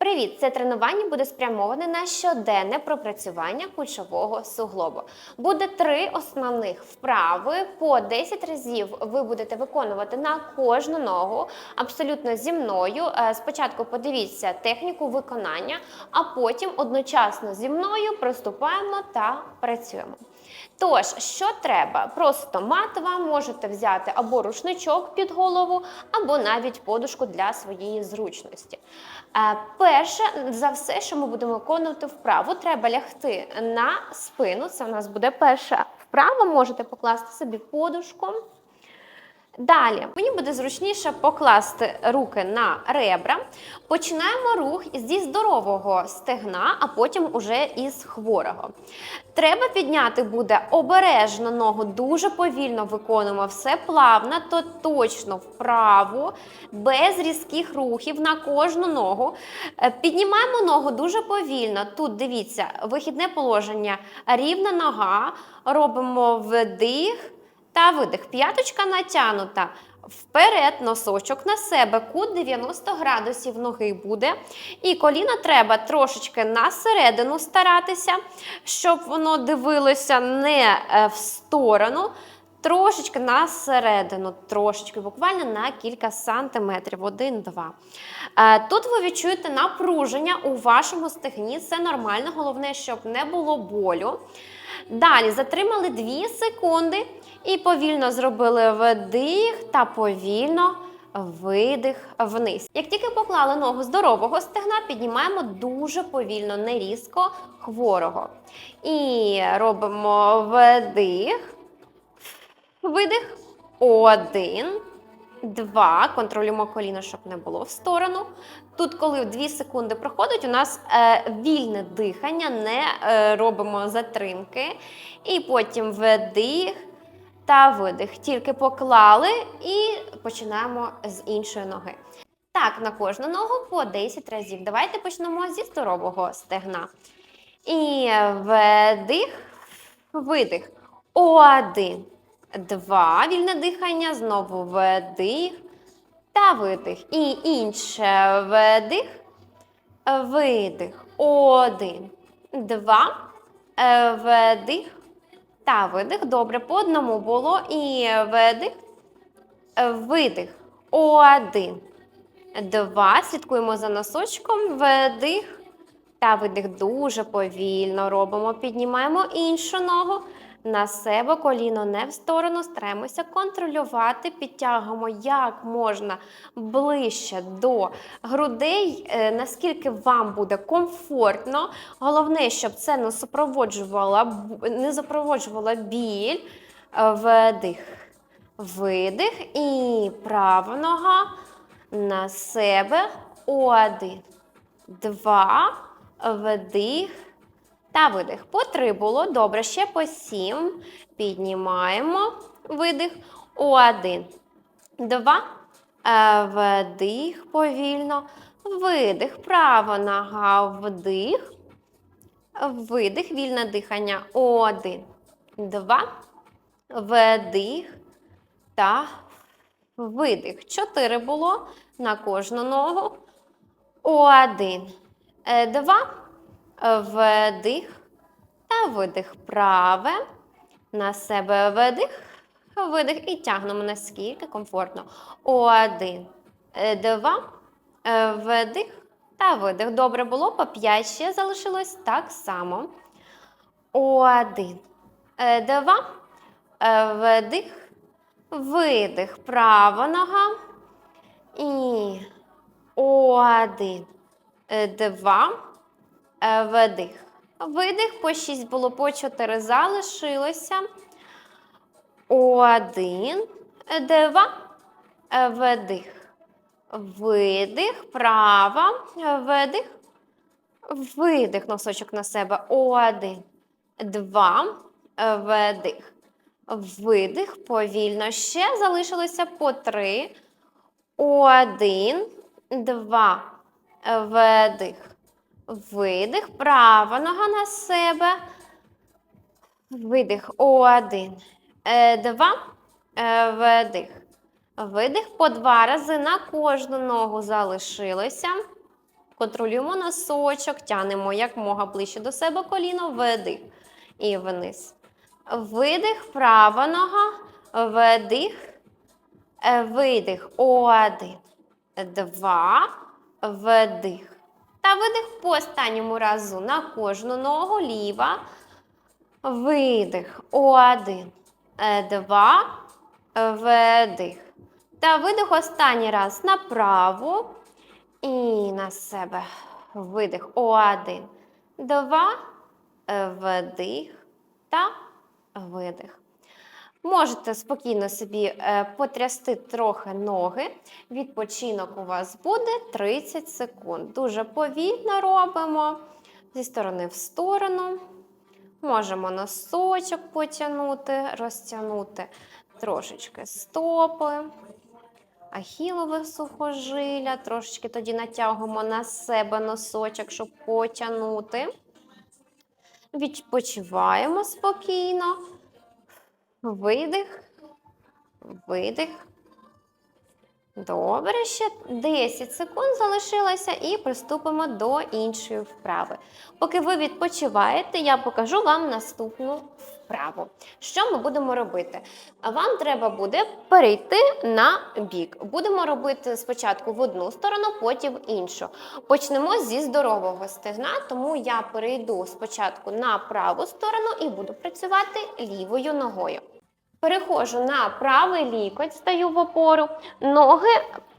Привіт! Це тренування буде спрямоване на щоденне пропрацювання кульшового суглобу. Буде три основних вправи. По 10 разів ви будете виконувати на кожну ногу абсолютно зі мною. Е, Спочатку подивіться техніку виконання, а потім одночасно зі мною приступаємо та працюємо. Тож, що треба? Просто мат вам можете взяти або рушничок під голову, або навіть подушку для своєї зручності. Е, Перше за все, що ми будемо виконувати вправу, треба лягти на спину. Це у нас буде перша вправа. Можете покласти собі подушку. Далі мені буде зручніше покласти руки на ребра. Починаємо рух зі здорового стегна, а потім уже із хворого. Треба підняти буде обережно ногу, дуже повільно виконуємо все плавно, то точно вправо, без різких рухів на кожну ногу. Е, Піднімаємо ногу дуже повільно. Тут дивіться, вихідне положення, рівна нога, робимо вдих та видих. П'яточка натягнута. Вперед, носочок на себе, кут 90 градусів ноги буде. І коліна треба трошечки на середину старатися, щоб воно дивилося не е, в сторону. Трошечки на середину, трошечки, буквально на кілька сантиметрів, один-два. Е, Тут ви відчуєте напруження у вашому стегні. Це нормально, головне, щоб не було болю. Далі затримали 2 секунди і повільно зробили вдих та повільно видих вниз. Як тільки поклали ногу здорового стегна, піднімаємо дуже повільно, не різко хворого. І робимо вдих, видих. Один. Два. Контролюємо коліно, щоб не було в сторону. Тут, коли 2 секунди проходить, у нас е, вільне дихання, не е, робимо затримки. І потім вдих та видих. Тільки поклали і починаємо з іншої ноги. Так, на кожну ногу по 10 разів. Давайте почнемо зі здорового стегна. І вдих, видих. Один, два. Вільне дихання. Знову вдих та видих. І інше вдих, видих. Один, два, е, вдих та видих. Добре, по одному було. І видих, видих. Один, два. Слідкуємо за носочком. Вдих та видих. Дуже повільно робимо. Піднімаємо іншу ногу. На себе коліно не в сторону, стараємося контролювати, підтягуємо як можна ближче до грудей, е, наскільки вам буде комфортно. Головне, щоб це не супроводжувало, не запроводжувало біль. Е, Вдих, видих і права нога на себе. Один, два, вдих та видих. По три було. Добре, ще по сім. Піднімаємо. Видих. Один. Два. Е, Вдих повільно. Видих. Права нога. Вдих. Видих. Вільне дихання. Один. Два. Вдих. Та видих. Чотири було на кожну ногу. Один. Е, Два. Вдих та видих. Праве. На себе видих. Видих і тягнемо наскільки комфортно. Один, два, вдих та видих. Добре було, по 5 ще залишилось так само. Один, два, вдих, видих. Права нога. І один, два. Е, Вдих. Видих по 6 було, по 4 залишилося. Один, два, Е, вдих. Видих, права, вдих. Видих носочок на себе. Один, два, Е, вдих. Видих, повільно. Ще залишилося по три. Один, два, вдих. Видих, права нога на себе. Видих. Один. Е, Два. Е, Вдих. Видих по два рази на кожну ногу залишилося. Контролюємо носочок, тянемо якмога ближче до себе коліно, вдих. І вниз. Видих, права нога, вдих, е, видих. Один, два, вдих. Та видих по останньому разу на кожну ногу, ліва. Видих. Один, е, два, вдих. Та видих останній раз на праву і на себе. Видих. Один, два, вдих та видих. Можете спокійно собі е, потрясти трохи ноги. Відпочинок у вас буде 30 секунд. Дуже повільно робимо зі сторони в сторону. Можемо носочок потягнути, розтягнути трошечки стопи, ахілове сухожилля, трошечки тоді натягуємо на себе носочок, щоб потягнути. Відпочиваємо спокійно. Видих, видих. Добре, ще 10 секунд залишилося і приступимо до іншої вправи. Поки ви відпочиваєте, я покажу вам наступну вправу. Що ми будемо робити? Вам треба буде перейти на бік. Будемо робити спочатку в одну сторону, потім в іншу. Почнемо зі здорового стегна, тому я перейду спочатку на праву сторону і буду працювати лівою ногою. Переходжу на правий лікоть, стаю в опору, ноги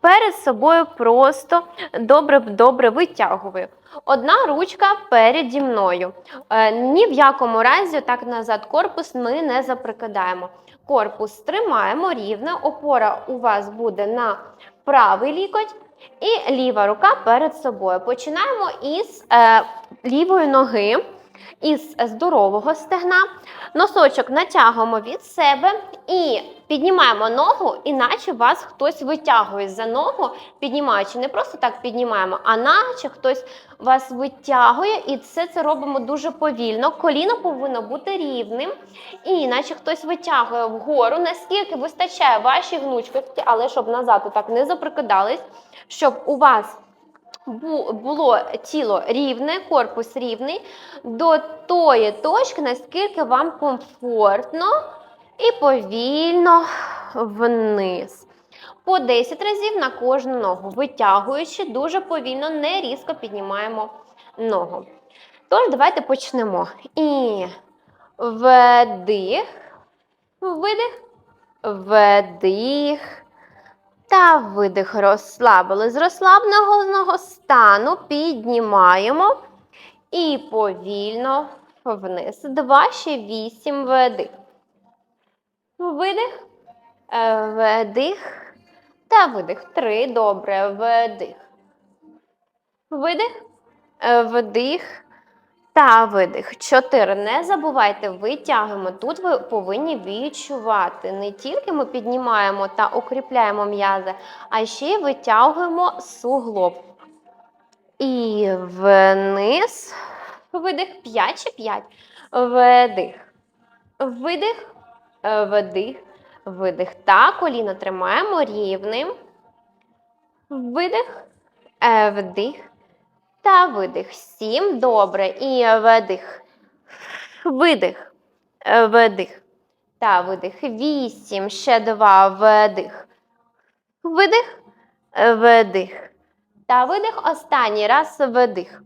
перед собою просто добре-добре витягую. Одна ручка переді мною. Е, ні в якому разі так назад корпус ми не заприкидаємо. Корпус тримаємо рівно, опора у вас буде на правий лікоть і ліва рука перед собою. Починаємо із е, лівої ноги із здорового стегна. Носочок натягуємо від себе і піднімаємо ногу, іначе вас хтось витягує за ногу, піднімаючи. Не просто так піднімаємо, а наче хтось вас витягує, і все це робимо дуже повільно. Коліно повинно бути рівним, і іначе хтось витягує вгору, наскільки вистачає вашій гнучкості, але щоб назад так не заприкидались, щоб у вас було тіло рівне, корпус рівний до тої точки, наскільки вам комфортно, і повільно вниз. По 10 разів на кожну ногу, витягуючи, дуже повільно, не різко піднімаємо ногу. Тож, давайте почнемо. І вдих, видих, вдих. Та видих розслабили. З розслабленого стану піднімаємо і повільно вниз. Два, ще вісім видих. Видих, е, вдих та видих. Три. Добре. Вдих. Видих, е, вдих та видих. Чотири. Не забувайте, витягуємо. Тут ви повинні відчувати. Не тільки ми піднімаємо та укріпляємо м'язи, а ще й витягуємо суглоб. І вниз. Видих. П'ять чи п'ять. Вдих. Видих. Вдих. Видих. Та коліно тримаємо рівним. Видих. Вдих та видих. Сім. Добре. І видих. Видих. Видих. Та видих. Вісім. Ще два. Вдих. Видих. Видих. Та видих. Останній раз видих.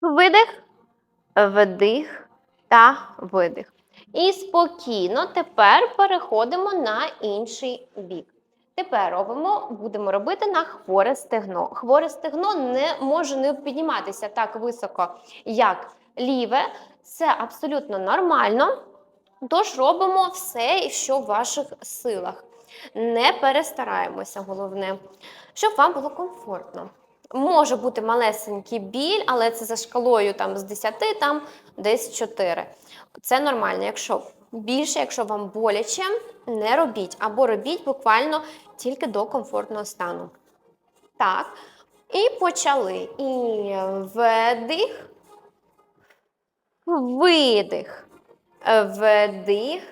Видих. Вдих та видих. І спокійно тепер переходимо на інший бік. Тепер робимо, будемо робити на хворе стегно. Хворе стегно не може не підніматися так високо, як ліве. Це абсолютно нормально. Тож робимо все, що в ваших силах. Не перестараємося, головне, щоб вам було комфортно. Може бути малесенький біль, але це за шкалою там, з 10, там десь 4. Це нормально. Якщо більше, якщо вам боляче, не робіть. Або робіть буквально тільки до комфортного стану. Так. І почали. І вдих, видих, вдих.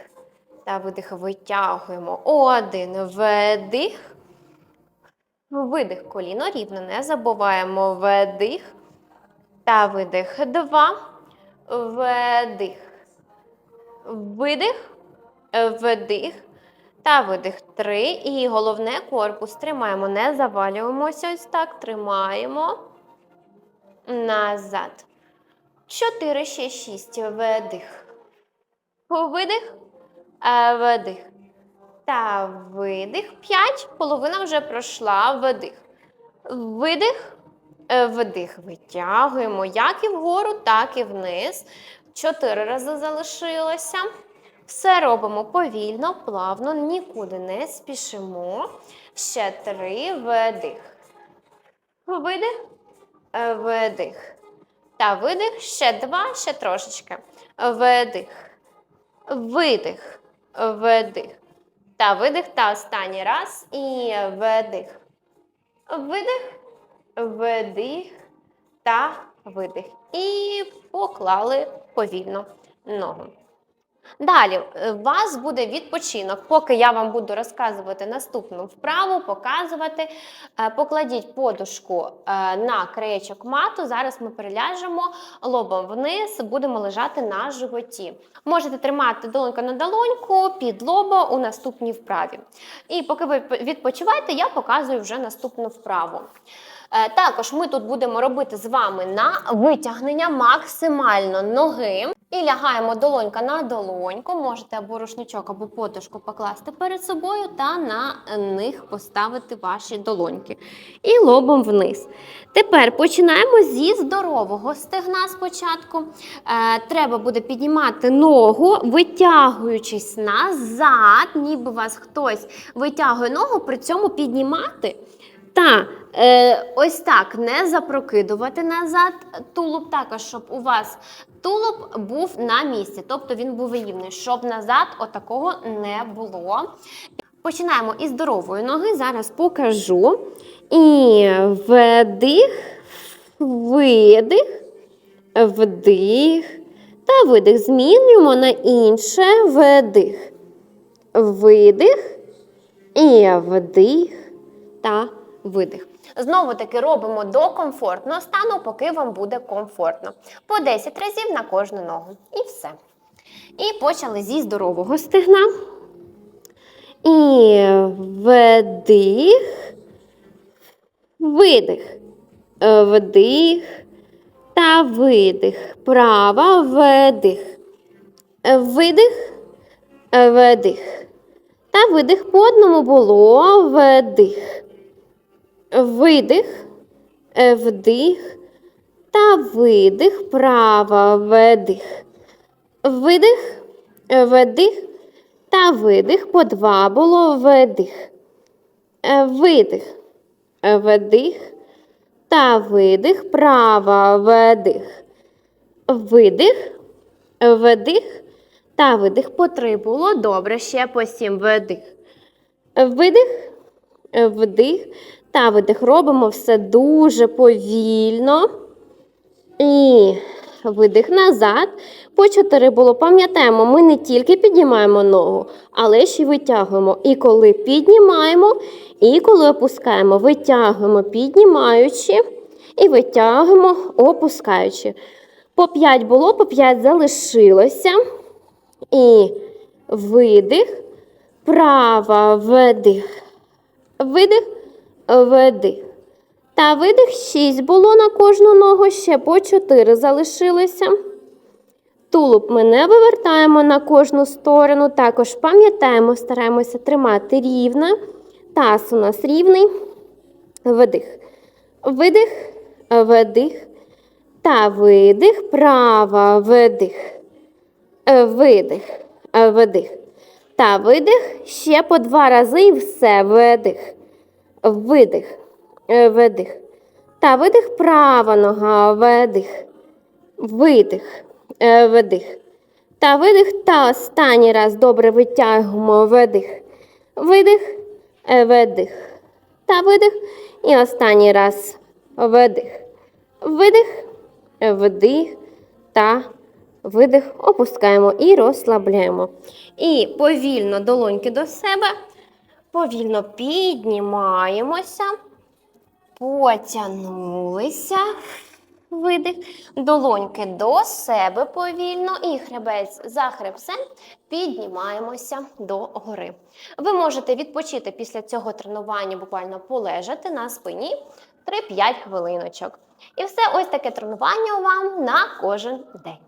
Та видих витягуємо. Один. Вдих. Видих коліно рівно. Не забуваємо вдих та видих. Два. Вдих. Видих. Вдих. Та видих. Три. І головне корпус тримаємо. Не завалюємося. Ось так. Тримаємо. Назад. Чотири, ще шість. Вдих. Видих. Е, Вдих. Та видих. П'ять. Половина вже пройшла. Вдих. Видих. Е, Вдих. Витягуємо як і вгору, так і вниз. Чотири рази залишилося. Все робимо повільно, плавно, нікуди не спішимо. Ще три. Видих. Е, Вдих. Та видих. Ще два, ще трошечки. Вдих. Видих. Вдих. Та видих. Та останній раз. І вдих. Видих. Вдих. Та видих. І поклали повільно ногу. Далі е, у вас буде відпочинок. Поки я вам буду розказувати наступну вправу, показувати. Е, Покладіть подушку е, на краєчок мату. Зараз ми переляжемо лобом вниз, будемо лежати на животі. Можете тримати долоньку на долоньку під лоба у наступній вправі. І поки ви відпочиваєте, я показую вже наступну вправу. Е, Також ми тут будемо робити з вами на витягнення максимально ноги. І лягаємо долонька на долоньку. Можете або рушничок, або подушку покласти перед собою та на них поставити ваші долоньки. І лобом вниз. Тепер починаємо зі здорового стегна спочатку. Е, треба буде піднімати ногу, витягуючись назад, ніби вас хтось витягує ногу, при цьому піднімати. Та е, ось так не запрокидувати назад тулуб, також щоб у вас тулуб був на місці, тобто він був рівний, щоб назад отакого не було. Починаємо із здорової ноги. Зараз покажу. І вдих, видих, вдих та видих. Змінюємо на інше вдих. Видих і вдих та видих. Знову таки робимо до комфортного стану, поки вам буде комфортно. По 10 разів на кожну ногу. І все. І почали зі здорового стегна. І вдих, видих, вдих та видих. Права вдих. Видих, вдих. Та видих по одному було вдих. Видих, вдих та видих. Права вдих. Видих, вдих та видих. По два було вдих. Видих, вдих та видих. Права вдих. Видих, вдих та видих. По три було добре. Ще по сім вдих. Видих, вдих та видих. Робимо все дуже повільно. І видих назад. По чотири було. Пам'ятаємо, ми не тільки піднімаємо ногу, але ще й витягуємо. І коли піднімаємо, і коли опускаємо, витягуємо, піднімаючи, і витягуємо, опускаючи. По 5 було, по 5 залишилося. І видих, права вдих. Видих, вдих. Та видих 6 було на кожну ногу, ще по 4 залишилося. Тулуб ми не вивертаємо на кожну сторону. Також пам'ятаємо, стараємося тримати рівно. Таз у нас рівний. Вдих. Видих, вдих. Та видих. Права вдих. Видих, вдих. Та видих. Ще по два рази і все. Видих. Видих. Видих. Та видих. Права нога. Видих. Видих. Видих. Та видих. Та останній раз добре витягуємо. Видих. Видих. Видих. Та видих. І останній раз. Видих. Видих. Вдих. Та видих. Опускаємо і розслабляємо. І повільно долоньки до себе. Повільно піднімаємося. Потягнулися. Видих. Долоньки до себе повільно і хребець за хребцем піднімаємося до гори. Ви можете відпочити після цього тренування, буквально полежати на спині 3-5 хвилиночок. І все ось таке тренування вам на кожен день.